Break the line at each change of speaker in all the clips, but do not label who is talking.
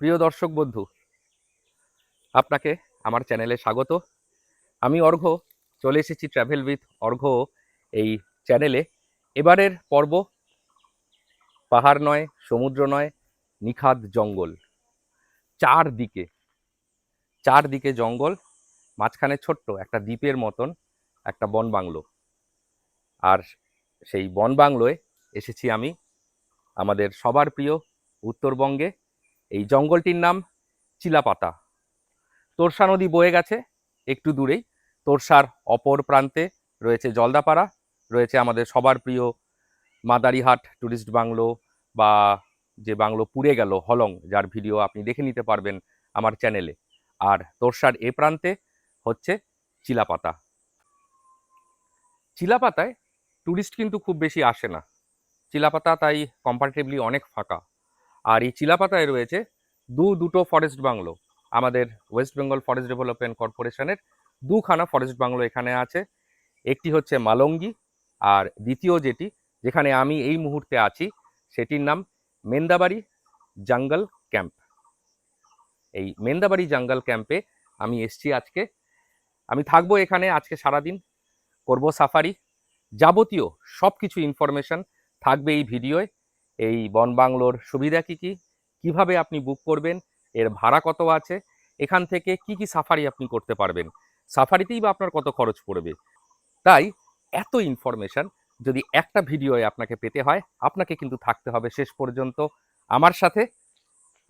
প্রিয় দর্শক বন্ধু, আপনাকে আমার চ্যানেলে স্বাগত। আমি অর্ঘ, চলে এসেছি ট্রাভেল উইথ অর্ঘ এই চ্যানেলে। এবারের পর্ব পাহাড় নয়, সমুদ্র নয়, নিখাদ জঙ্গল। চারদিকে চারদিকে জঙ্গল, মাঝখানে ছোট্ট একটা দ্বীপের মতন একটা বন বাংলো। আর সেই বন বাংলোয় এসেছি আমি, আমাদের সবার প্রিয় উত্তরবঙ্গে। এই জঙ্গলটির নাম চিলাপাতা। তোরসা নদী বয়ে গেছে একটু দূরেই। তোরসার অপর প্রান্তে রয়েছে জলদাপাড়া, রয়েছে আমাদের সবার প্রিয় মাদারিহাট ট্যুরিস্ট বাংলো বা যে বাংলো পুড়ে গেল হলং, যার ভিডিও আপনি দেখে নিতে পারবেন আমার চ্যানেলে। আর তোরসার এ প্রান্তে হচ্ছে চিলাপাতা। চিলাপাতায় ট্যুরিস্ট কিন্তু খুব বেশি আসে না। চিলাপাতা তাই কম্পারেটিভলি অনেক ফাঁকা। আর এই চিলাপাতায় রয়েছে দু দুটো ফরেস্ট বাংলো। আমাদের ওয়েস্ট বেঙ্গল ফরেস্ট ডেভেলপমেন্ট কর্পোরেশনের দুখানা ফরেস্ট বাংলো এখানে আছে। একটি হচ্ছে মালঙ্গি আর দ্বিতীয় যেটি, যেখানে আমি এই মুহূর্তে আছি, সেটির নাম মেন্দাবাড়ি জঙ্গল ক্যাম্প। এই মেন্দাবাড়ি জঙ্গল ক্যাম্পে আমি এসছি আজকে। আমি থাকব এখানে আজকে সারাদিন, করব সাফারি, যাবতীয় সব কিছু ইনফরমেশন থাকবে এই ভিডিওয়। এই বন বাংলোর সুবিধা কী কী? কীভাবে আপনি বুক করবেন? এর ভাড়া কত আছে? এখান থেকে কি কি সাফারি আপনি করতে পারবেন? সাফারিতেই বা আপনার কত খরচ পড়বে? তাই এত ইনফরমেশন যদি একটা ভিডিওয়ে আপনাকে পেতে হয়, আপনাকে কিন্তু থাকতে হবে শেষ পর্যন্ত। আমার সাথে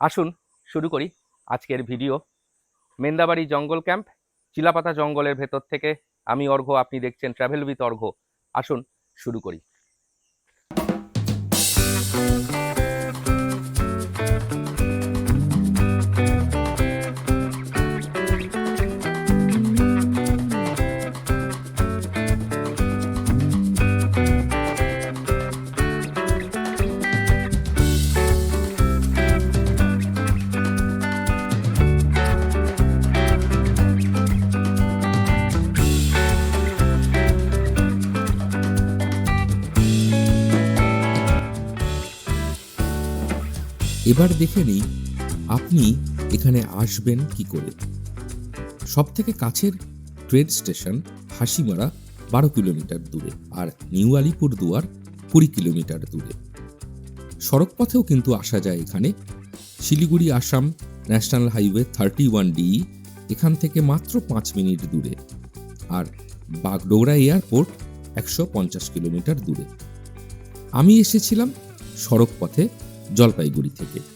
আসুন, শুরু করি আজকের ভিডিও মেন্দাবাড়ি জঙ্গল ক্যাম্প, চিলাপাতা জঙ্গলের ভেতর থেকে। আমি অর্ঘ আপনি দেখছেন ট্রাভেল উইথ অর্ঘ আসুন, শুরু করি।
এবার দেখে নিই আপনি এখানে আসবেন কি করে। সব থেকে কাছের ট্রেন স্টেশন হাসিমারা বারো কিলোমিটার দূরে আর নিউ আলিপুর দুয়ার কুড়ি কিলোমিটার দূরে। সড়ক পথেও কিন্তু আসা যায় এখানে। Siliguri, Assam national highway thirty one D এখান থেকে মাত্র পাঁচ মিনিট দূরে আর বাগডোগরা এয়ারপোর্ট একশো পঞ্চাশ কিলোমিটার দূরে। আমি এসেছিলাম সড়ক পথে জলপাইগুড়ি থেকে।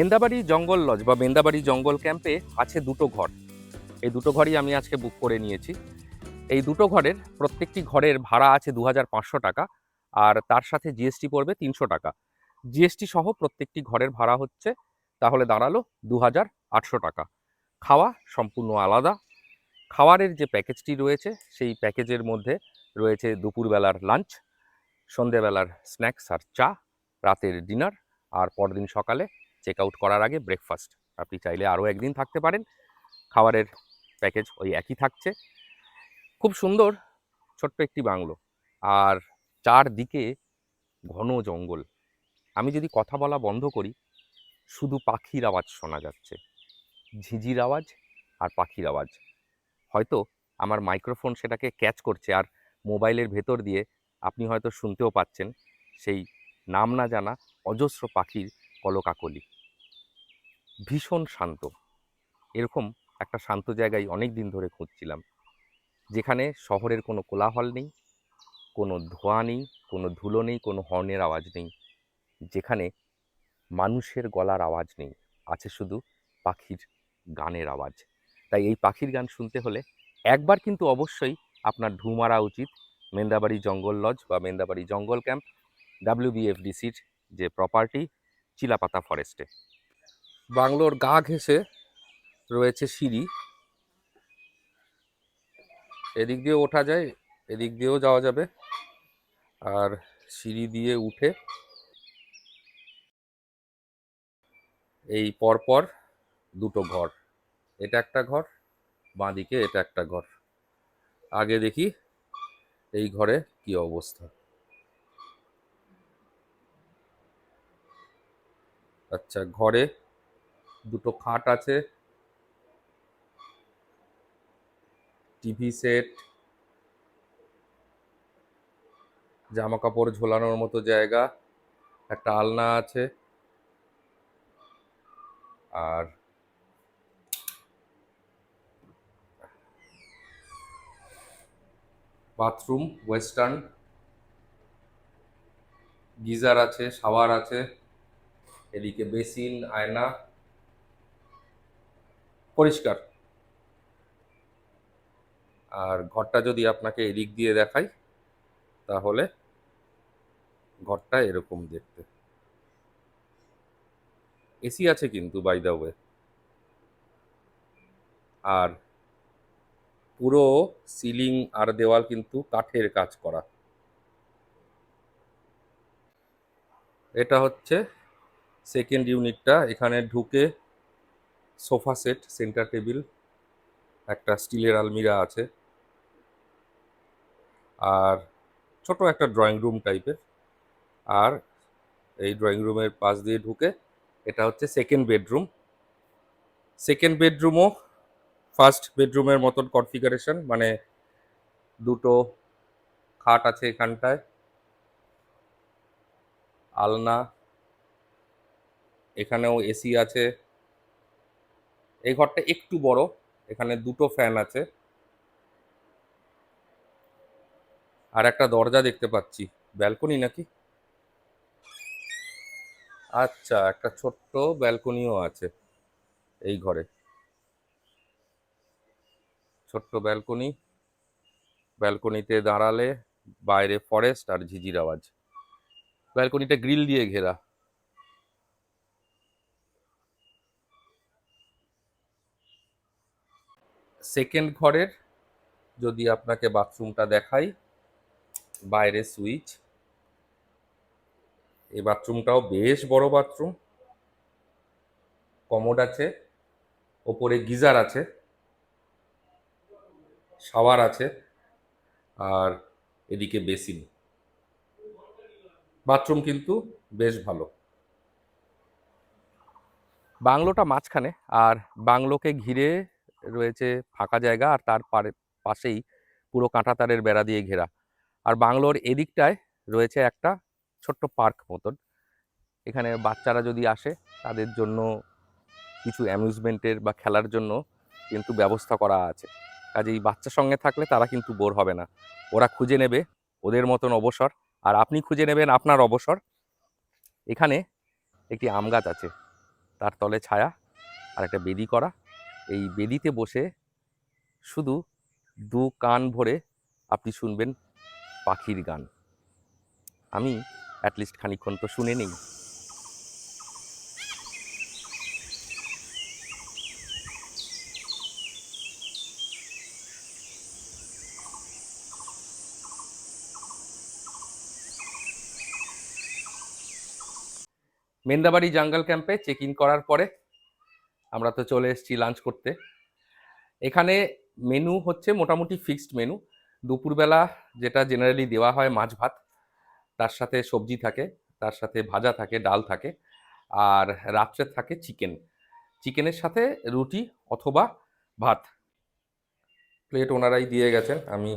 মেন্দাবাড়ি জঙ্গল লজ বা মেন্দাবাড়ি জঙ্গল ক্যাম্পে আছে দুটো ঘর। এই দুটো ঘরই আমি আজকে বুক করে নিয়েছি। এই দুটো ঘরের প্রত্যেকটি ঘরের ভাড়া আছে দু হাজার পাঁচশো টাকা আর তার সাথে জিএসটি পড়বে তিনশো টাকা। জিএসটি সহ প্রত্যেকটি ঘরের ভাড়া হচ্ছে তাহলে দাঁড়াল দু হাজার আটশো টাকা। খাওয়া সম্পূর্ণ আলাদা। খাওয়ারের যে প্যাকেজটি রয়েছে সেই প্যাকেজের মধ্যে রয়েছে দুপুরবেলার লাঞ্চ সন্ধেবেলার স্ন্যাক্স আর চা, রাতের ডিনার আর পরদিন সকালে চেক আউট করার আগে ব্রেকফাস্ট আপনি চাইলে আরও একদিন থাকতে পারেন। খাবারের প্যাকেজ ওই একই থাকছে। খুব সুন্দর, ছোট্ট একটি বাংলো। আর চারদিকে ঘন জঙ্গল। আমি যদি কথা বলা বন্ধ করি, শুধু পাখির আওয়াজ শোনা যাচ্ছে। ঝিঝির আওয়াজ আর পাখির আওয়াজ। হয়তো আমার মাইক্রোফোন সেটাকে ক্যাচ করছে আর মোবাইলের ভেতর দিয়ে আপনি হয়তো শুনতেও পাচ্ছেন। সেই নাম না জানা অজস্র পাখির কলকাকলি। ভীষণ শান্ত। এরকম একটা শান্ত জায়গায় অনেক দিন ধরে খুঁজছিলাম, যেখানে শহরের কোনো কোলাহল নেই, কোনো ধোঁয়া নেই, কোনো ধুলো নেই, কোনো হর্নের আওয়াজ নেই, যেখানে মানুষের গলার আওয়াজ নেই, আছে শুধু পাখির গানের আওয়াজ। তাই এই পাখির গান শুনতে হলে একবার কিন্তু অবশ্যই আপনার ঢু মারা উচিত মেন্দাবাড়ি জঙ্গল লজ বা মেন্দাবাড়ি জঙ্গল ক্যাম্প ডাব্লিউবিএফডিসির যে প্রপার্টি চিলাপাতা ফরেস্টে বাংলোর গা ঘেঁষে রয়েছে সিঁড়ি। এদিক দিয়েও ওঠা যায়, এদিক দিয়েও যাওয়া যাবে। আর সিঁড়ি দিয়ে উঠে এই পরপর দুটো ঘর। এটা একটা ঘর, বাঁদিকে এটা একটা ঘর। আগে দেখি এই ঘরে কি অবস্থা। আচ্ছা ঘরে দুটো খাট আছে। TV set. জামা কাপড় ঝোলানোর মতো জায়গা। একটা আলনা আছে। আর বাথরুম, ওয়েস্টার্ন। গিজার আছে, শাওয়ার আছে। এদিকে বেসিন, আয়না, পরিষ্কার। আর ঘরটা যদি আপনাকে এদিক দিয়ে দেখাই, তাহলে ঘরটা এরকম দেখতে। এসি আছে কিন্তু বাই দ্য ওয়ে আর পুরো সিলিং আর দেওয়াল কিন্তু কাঠের কাজ করা। এটা হচ্ছে সেকেন্ড ইউনিটটা এখানে ঢুকে সোফা সেট সেন্টার টেবিল একটা স্টিলের আলমিরা আছে। আর ছোট একটা ড্রয়িং রুম টাইপের আর এই ড্রয়িং রুমের পাশ দিয়ে ঢুকে এটা হচ্ছে সেকেন্ড বেডরুম সেকেন্ড বেডরুমও ফার্স্ট বেডরুমের মতন কনফিগারেশন মানে দুটো খাট আছে এখানটায়। আলনা এখানেও এসি আছে। এই ঘরটা একটু বড়, এখানে দুটো ফ্যান আছে। আর একটা দরজা দেখতে পাচ্ছি। ব্যালকনি নাকি? আচ্ছা একটা ছোট্ট ব্যালকনিও আছে এই ঘরে। ছোট্ট ব্যালকনি, ব্যালকনিতে দাঁড়ালে বাইরে ফরেস্ট আর ঝিঝির আওয়াজ। ব্যালকনিটা গ্রিল দিয়ে ঘেরা। সেকেন্ড ঘরের যদি আপনাকে বাথরুমটা দেখাই, বাইরে সুইচ। এই বাথরুমটাও বেশ বড় বাথরুম। কমোড আছে, ওপরে গিজার আছে, শাওয়ার আছে, আর এদিকে বেসিন। বাথরুম কিন্তু বেশ ভালো। বাংলোটা মাঝখানে, আর বাংলোকে ঘিরে রয়েছে ফাঁকা জায়গা আর তার পাশেই পুরো কাঁটাতারের বেড়া দিয়ে ঘেরা। আর বাংলোর এদিকটায় রয়েছে একটা ছোট্ট পার্ক মতন। এখানে বাচ্চারা যদি আসে, তাদের জন্য কিছু অ্যামিউজমেন্টের বা খেলার জন্য কিন্তু ব্যবস্থা করা আছে। কাজেই বাচ্চার সঙ্গে থাকলে তারা কিন্তু বোর হবে না। ওরা খুঁজে নেবে ওদের মতন অবসর। আর আপনি খুঁজে নেবেন আপনার অবসর। এখানে একটি আম গাছ আছে। তার তলে ছায়া আর একটা বেদি করা। এই বেদিতে বসে শুধু দু কান ভরে আপনি শুনবেন পাখির গান। আমি অ্যাটলিস্ট খানিকক্ষণ তো শুনে নেই। মেন্দাবাড়ি জাঙ্গল ক্যাম্পে চেক ইন করার পরে আমরা তো চলে এসেছি লাঞ্চ করতে। এখানে মেনু হচ্ছে মোটামুটি ফিক্সড মেনু দুপুরবেলা যেটা জেনারেলি দেওয়া হয় মাছ ভাত, তার সাথে সবজি থাকে, তার সাথে ভাজা থাকে, ডাল থাকে, আর রাত্রে থাকে চিকেন চিকেনের সাথে রুটি অথবা ভাত। প্লেট ওনারাই দিয়ে গেছেন, আমি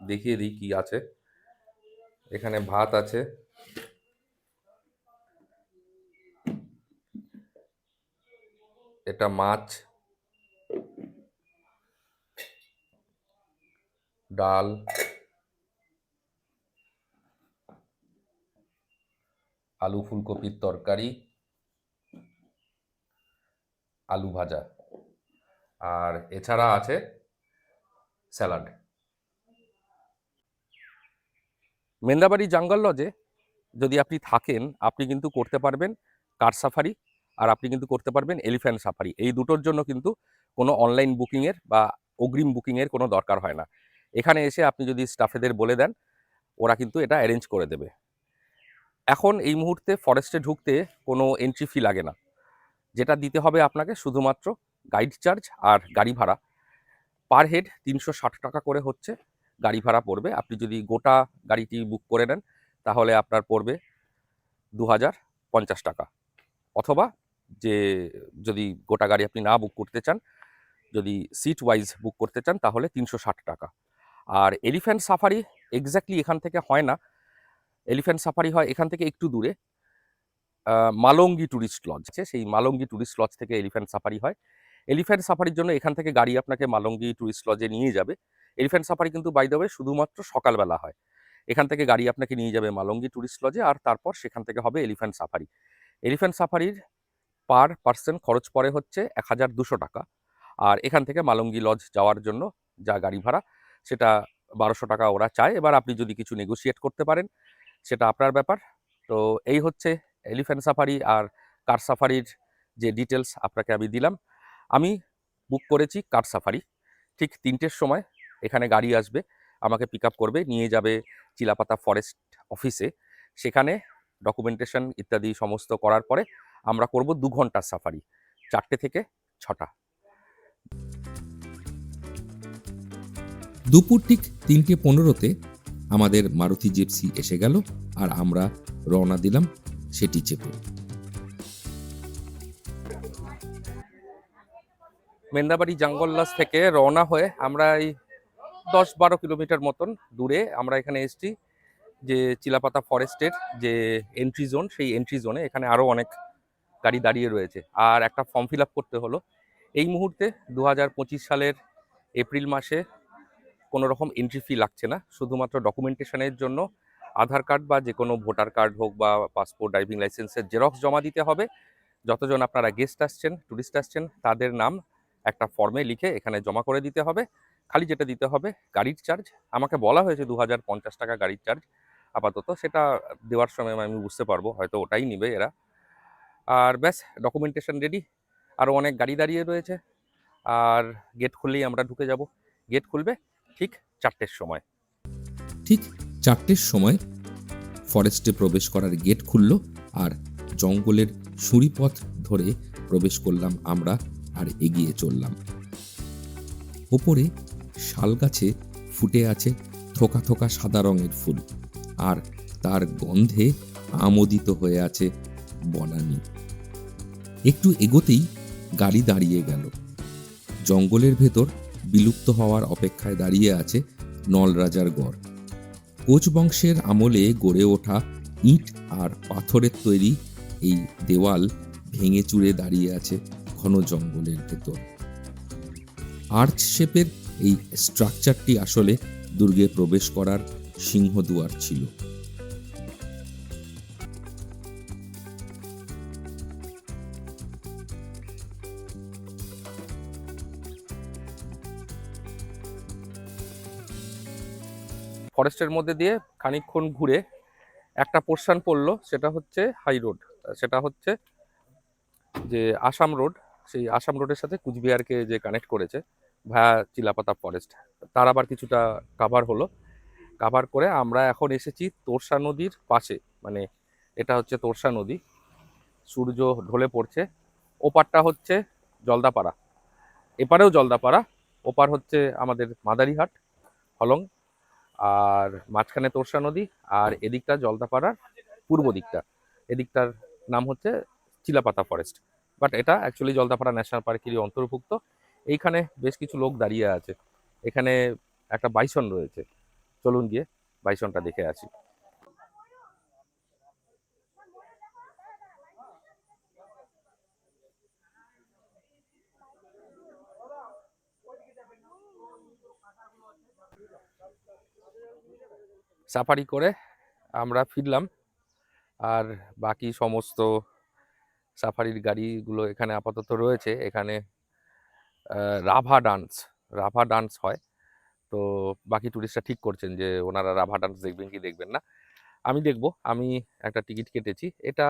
দেখিয়ে দিই কি আছে। এখানে ভাত আছে। এটা মাছ। ডাল। আলু ফুলকপির তরকারি। আলু ভাজা। আর এছাড়া আছে স্যালাড। মেন্দাবাড়ি জঙ্গল লজে যদি আপনি থাকেন, আপনি কিন্তু করতে পারবেন কার সাফারি। আর আপনি কিন্তু করতে পারবেন এলিফ্যান্ট সাফারি। এই দুটোর জন্য কিন্তু কোনো অনলাইন বুকিংয়ের বা অগ্রিম বুকিংয়ের কোনো দরকার হয় না। এখানে এসে আপনি যদি স্টাফেদের বলে দেন, ওরা কিন্তু এটা অ্যারেঞ্জ করে দেবে। এখন এই মুহূর্তে ফরেস্টে ঢুকতে কোনো এন্ট্রি ফি লাগে না। যেটা দিতে হবে আপনাকে শুধুমাত্র গাইড চার্জ আর গাড়ি ভাড়া। পার হেড তিনশো ষাট টাকা করে হচ্ছে, গাড়ি ভাড়া পড়বে। আপনি যদি গোটা গাড়িটি বুক করে নেন, তাহলে আপনার পড়বে দু হাজার পঞ্চাশ টাকা। অথবা যে যদি গোটা গাড়ি আপনি না বুক করতে চান, যদি সিট ওয়াইজ বুক করতে চান, তাহলে তিনশো ষাট টাকা। আর এলিফ্যান্ট সাফারি এক্স্যাক্টলি এখান থেকে হয় না। এলিফ্যান্ট সাফারি হয় এখান থেকে একটু দূরে। মালঙ্গি ট্যুরিস্ট লজ আছে, সেই মালঙ্গি ট্যুরিস্ট লজ থেকে এলিফ্যান্ট সাফারি হয়। এলিফ্যান্ট সাফারির জন্য এখান থেকে গাড়ি আপনাকে মালঙ্গি ট্যুরিস্ট লজে নিয়ে যাবে। এলিফ্যান্ট সাফারি কিন্তু বাই ওয়ে শুধুমাত্র সকালবেলা হয়। এখান থেকে গাড়ি আপনাকে নিয়ে যাবে মালঙ্গি ট্যুরিস্ট লজে আর তারপর সেখান থেকে হবে এলিফ্যান্ট সাফারি এলিফ্যান্ট সাফারির পার পার্সন খরচ পড়ে হচ্ছে এক হাজার দুশো টাকা। আর এখান থেকে মালঙ্গি লজ যাওয়ার জন্য যা গাড়ি ভাড়া, সেটা বারোশো টাকা ওরা চায়। এবার আপনি যদি কিছু নেগোশিয়েট করতে পারেন, সেটা আপনার ব্যাপার। তো এই হচ্ছে এলিফ্যান্ট সাফারি আর কার সাফারির যে ডিটেলস আপনাকে আমি দিলাম। আমি বুক করেছি কার সাফারি ঠিক তিনটের সময় এখানে গাড়ি আসবে, আমাকে পিক করবে, নিয়ে যাবে চিলাপাতা ফরেস্ট অফিসে সেখানে ডকুমেন্টেশন ইত্যাদি সমস্ত করার পরে আমরা করব দু ঘণ্টার সাফারি চারটে থেকে ছটা।
দুপুর ঠিক তিনটে পনেরোতে আমাদের মারুতি জিপসি এসে গেল আর আমরা রওনা দিলাম সেটি চেপে।
মেন্দাবাড়ি জঙ্গললাস থেকে রওনা হয়ে আমরা এই দশ বারো কিলোমিটার মতন দূরে আমরা এখানে এসেছি যে চিলাপাতা ফরেস্টের যে এন্ট্রি জোন সেই এন্ট্রি জোনে এখানে আরও অনেক গাড়ি দাঁড়িয়ে রয়েছে। আর একটা ফর্ম ফিল করতে হলো। এই মুহূর্তে দু হাজার পঁচিশ সালের এপ্রিল মাসে কোনো রকম এন্ট্রি ফি লাগছে না। শুধুমাত্র ডকুমেন্টেশনের জন্য আধার কার্ড বা যে কোনো ভোটার কার্ড হোক বা পাসপোর্ট ড্রাইভিং লাইসেন্সের জেরক্স জমা দিতে হবে। যতজন আপনারা গেস্ট আসছেন ট্যুরিস্ট আসছেন, তাদের নাম একটা ফর্মে লিখে এখানে জমা করে দিতে হবে। খালি যেটা দিতে হবে, গাড়ির চার্জ আমাকে বলা হয়েছে দু হাজার পঞ্চাশ টাকা গাড়ির চার্জ আপাতত সেটা দেওয়ার সময় আমি বুঝতে পারব, হয়তো ওটাই নেবে এরা। আর ব্যাস ডকুমেন্টেশন রেডি আরও অনেক গাড়ি দাঁড়িয়ে রয়েছে। আর গেট খুললেই আমরা ঢুকে যাব। গেট খুলবে ঠিক চারটের সময়।
ঠিক চারটের সময় ফরেস্টে প্রবেশ করার গেট খুলল আর জঙ্গলের সুড়িপথ ধরে প্রবেশ করলাম আমরা আর এগিয়ে চললাম। ওপরে শাল গাছে ফুটে আছে থোকা থোকা সাদা রঙের ফুল আর তার গন্ধে আমোদিত হয়ে আছে বনানী একটু এগোতেই গাড়ি দাঁড়িয়ে গেল। জঙ্গলের ভেতর বিলুপ্ত হওয়ার অপেক্ষায় দাঁড়িয়ে আছে নলরাজার গড়। কোচ বংশের আমলে গড়ে ওঠা ইট আর পাথরের তৈরি এই দেওয়াল ভেঙে চুরে দাঁড়িয়ে আছে ঘন জঙ্গলের ভেতর। আর্চ শেপের এই স্ট্রাকচারটি আসলে দুর্গে প্রবেশ করার সিংহদুয়ার ছিল।
ফরেস্টের মধ্যে দিয়ে খানিকক্ষণ ঘুরে একটা পোর্শন পড়ল, সেটা হচ্ছে হাই রোড। সেটা হচ্ছে যে আসাম রোড, সেই আসাম রোডের সাথে কুচবিহারকে যে কানেক্ট করেছে ভায়া চিলাপাতা ফরেস্ট, তার আবার কিছুটা কাভার হলো। কাভার করে আমরা এখন এসেছি তোরসা নদীর পাশে মানে এটা হচ্ছে তোরসা নদী। সূর্য ঢলে পড়ছে, ওপারটা হচ্ছে জলদাপাড়া। এপারেও জলদাপাড়া, ওপার হচ্ছে আমাদের মাদারিহাট, হলং আর মাঝখানে তোরসা নদী আর এদিকটা জলদাপাড়ার পূর্ব দিকটা। এদিকটার নাম হচ্ছে চিলাপাতা ফরেস্ট বাট এটা অ্যাকচুয়ালি জলদাপাড়া ন্যাশনাল পার্কেরই অন্তর্ভুক্ত। এইখানে বেশ কিছু লোক দাঁড়িয়ে আছে। এখানে একটা বাইসন রয়েছে। চলুন গিয়ে বাইসনটা দেখে আসি। সাফারি করে আমরা ফিরলাম। আর বাকি সমস্ত সাফারির গাড়িগুলো এখানে আপাতত রয়েছে। এখানে রাভা ডান্স রাভা ডান্স হয়। তো বাকি টুরিস্টরা ঠিক করছেন যে ওনারা রাভা ডান্স দেখবেন কি দেখবেন না। আমি দেখব। আমি একটা টিকিট কেটেছি। এটা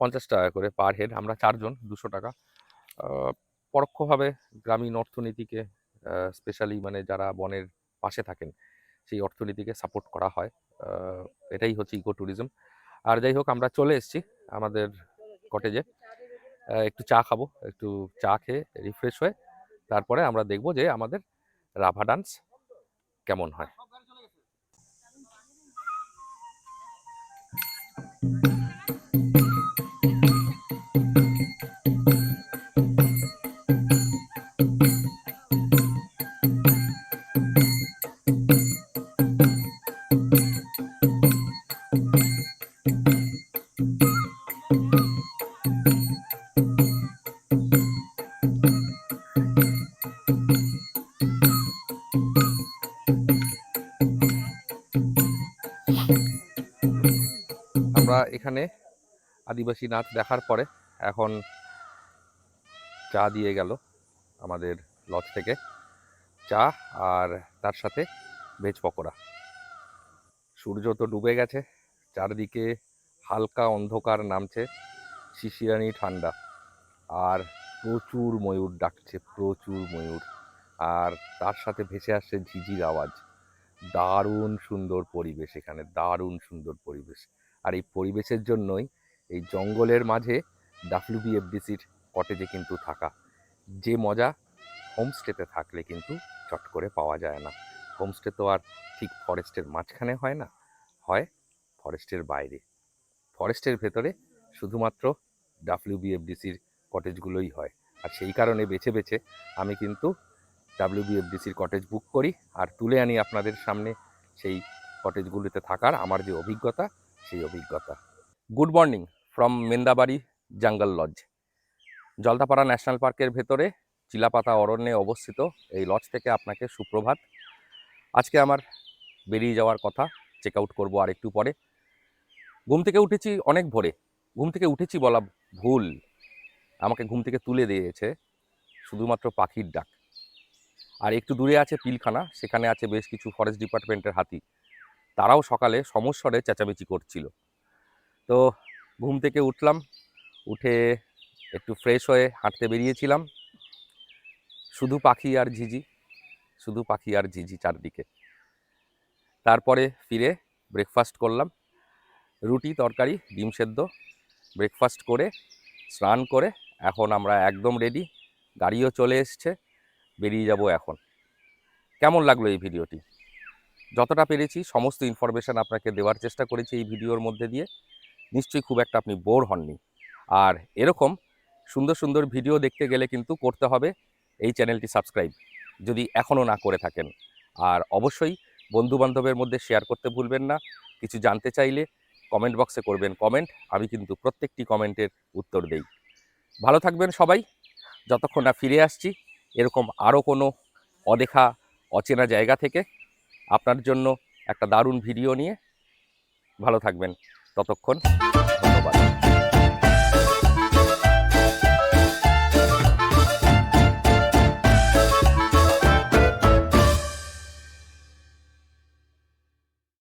পঞ্চাশ টাকা করে পার হেড আমরা চারজন, দুশো টাকা। পরোক্ষভাবে গ্রামীণ অর্থনীতিকে স্পেশালি মানে যারা বনের পাশে থাকেন সেই অর্থনীতিকে সাপোর্ট করা হয়। এটাই হচ্ছে ইকো ট্যুরিজম আর যাই হোক, আমরা চলে এসেছি আমাদের কটেজে একটু চা খাব, একটু চা খেয়ে রিফ্রেশ হয়ে তারপরে আমরা দেখব যে আমাদের রাভা ডান্স কেমন হয়। এখানে আদিবাসী নাচ দেখার পরে এখন চা দিয়ে গেল আমাদের লজ থেকে। চা আর তার সাথে ভেজ পকোড়া। সূর্য তো ডুবে গেছে, চারদিকে হালকা অন্ধকার নামছে, শিশিরানি ঠান্ডা। আর প্রচুর ময়ূর ডাকছে, প্রচুর ময়ূর। আর তার সাথে ভেসে আসছে ঝিঝির আওয়াজ। দারুণ সুন্দর পরিবেশ এখানে, দারুণ সুন্দর পরিবেশ। আর এই পরিবেশের জন্যই এই জঙ্গলের মাঝে ডাব্লিউবিএফডিসির কটেজে কিন্তু থাকা। যে মজা হোমস্টেতে থাকলে কিন্তু চট করে পাওয়া যায় না। হোমস্টে তো আর ঠিক ফরেস্টের মাঝখানে হয় না, হয় ফরেস্টের বাইরে। ফরেস্টের ভেতরে শুধুমাত্র ডাব্লিউবিএফডিসির কটেজগুলোই হয়। আর সেই কারণে বেছে বেছে আমি কিন্তু ডাব্লিউবিএফডিসির কটেজ বুক করি আর তুলে আনি আপনাদের সামনে সেই কটেজগুলিতে থাকার আমার যে অভিজ্ঞতা সেই অভিজ্ঞতা। Good morning from Mendabari jungle lodge Jaldapara national পার্কের ভেতরে চিলাপাতা অরণ্যে অবস্থিত এই লজ থেকে আপনাকে সুপ্রভাত। আজকে আমার বেরিয়ে যাওয়ার কথা চেক আউট করব আর একটু পরে। ঘুম থেকে উঠেছি অনেক ভোরে। ঘুম থেকে উঠেছি বলা ভুল। আমাকে ঘুম থেকে তুলে দিয়েছে শুধুমাত্র পাখির ডাক। আর একটু দূরে আছে পিলখানা, সেখানে আছে বেশ কিছু ফরেস্ট ডিপার্টমেন্টের হাতি। তারাও সকালে সমস্বরে চেঁচামেচি করছিল। তো ঘুম থেকে উঠলাম, উঠে একটু ফ্রেশ হয়ে হাঁটতে বেরিয়েছিলাম। শুধু পাখি আর ঝিঝি, শুধু পাখি আর ঝিঝি চারদিকে। তারপরে ফিরে ব্রেকফাস্ট করলাম, রুটি, তরকারি, ডিম সেদ্ধ ব্রেকফাস্ট করে, স্নান করে, এখন আমরা একদম রেডি গাড়িও চলে এসছে, বেরিয়ে যাব এখন। কেমন লাগল এই ভিডিওটি যতটা পেরেছি, সমস্ত ইনফরমেশান আপনাকে দেওয়ার চেষ্টা করেছি এই ভিডিওর মধ্যে দিয়ে। নিশ্চয়ই খুব একটা আপনি বোর হননি। আর এরকম সুন্দর সুন্দর ভিডিও দেখতে গেলে কিন্তু করতে হবে। এই চ্যানেলটি সাবস্ক্রাইব যদি এখনও না করে থাকেন। আর অবশ্যই বন্ধুবান্ধবের মধ্যে শেয়ার করতে ভুলবেন না। কিছু জানতে চাইলে কমেন্ট বক্সে করবেন কমেন্ট আমি কিন্তু প্রত্যেকটি কমেন্টের উত্তর দেই। ভালো থাকবেন সবাই। যতক্ষণ না ফিরে আসছি, এরকম আরও কোনো অদেখা, অচেনা জায়গা থেকে আপনার জন্য একটা দারুণ ভিডিও নিয়ে ভালো থাকবেন। ততক্ষণ